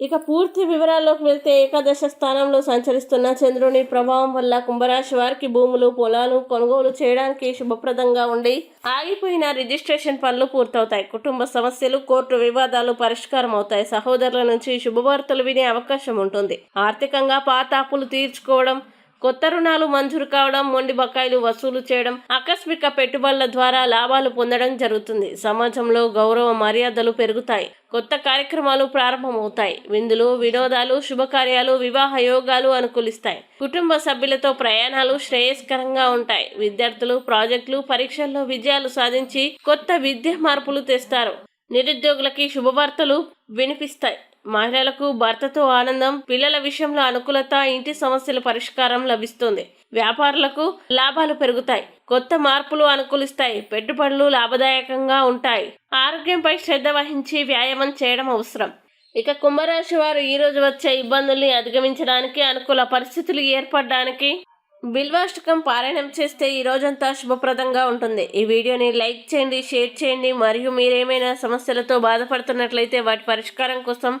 ఇక పూర్తి వివరాల్లోకి వెళ్తే ఏకాదశ స్థానంలో సంచరిస్తున్న చంద్రుని ప్రభావం వల్ల కుంభరాశి వారికి భూములు పొలాలు కొనుగోలు చేయడానికి శుభప్రదంగా ఉండి ఆగిపోయిన రిజిస్ట్రేషన్ పనులు పూర్తవుతాయి. కుటుంబ సమస్యలు కోర్టు వివాదాలు పరిష్కారం అవుతాయి. సహోదరుల నుంచి శుభవార్తలు వినే అవకాశం ఉంటుంది. ఆర్థికంగా పాత అప్పులు తీర్చుకోవడం కొత్త రుణాలు మంజూరు కావడం మొండి బకాయిలు వసూలు చేయడం ఆకస్మిక పెట్టుబడుల ద్వారా లాభాలు పొందడం జరుగుతుంది. సమాజంలో గౌరవ మర్యాదలు పెరుగుతాయి. కొత్త కార్యక్రమాలు ప్రారంభమవుతాయి. విందులు వినోదాలు శుభకార్యాలు వివాహ యోగాలు అనుకూలిస్తాయి. కుటుంబ సభ్యులతో ప్రయాణాలు శ్రేయస్కరంగా ఉంటాయి. విద్యార్థులు ప్రాజెక్టులు పరీక్షల్లో విజయాలు సాధించి కొత్త విద్య మార్పులు తెస్తారు. నిరుద్యోగులకి శుభవార్తలు వినిపిస్తాయి. మహిళలకు భర్తతో ఆనందం పిల్లల విషయంలో అనుకూలత ఇంటి సమస్యల పరిష్కారం లభిస్తుంది. వ్యాపారులకు లాభాలు పెరుగుతాయి. కొత్త మార్పులు అనుకూలిస్తాయి. పెట్టుబడులు లాభదాయకంగా ఉంటాయి. ఆరోగ్యంపై శ్రద్ధ వహించి వ్యాయామం చేయడం అవసరం. ఇక కుంభరాశి వారు ఈ రోజు వచ్చే ఇబ్బందుల్ని అధిగమించడానికి అనుకూల పరిస్థితులు ఏర్పడడానికి బిల్వాష్టకం పారాయణం చేస్తే ఈ రోజంతా శుభప్రదంగా ఉంటుంది. ఈ వీడియోని లైక్ చేయండి షేర్ చేయండి. మరియు మీరేమైనా సమస్యలతో బాధపడుతున్నట్లయితే వాటి పరిష్కారం కోసం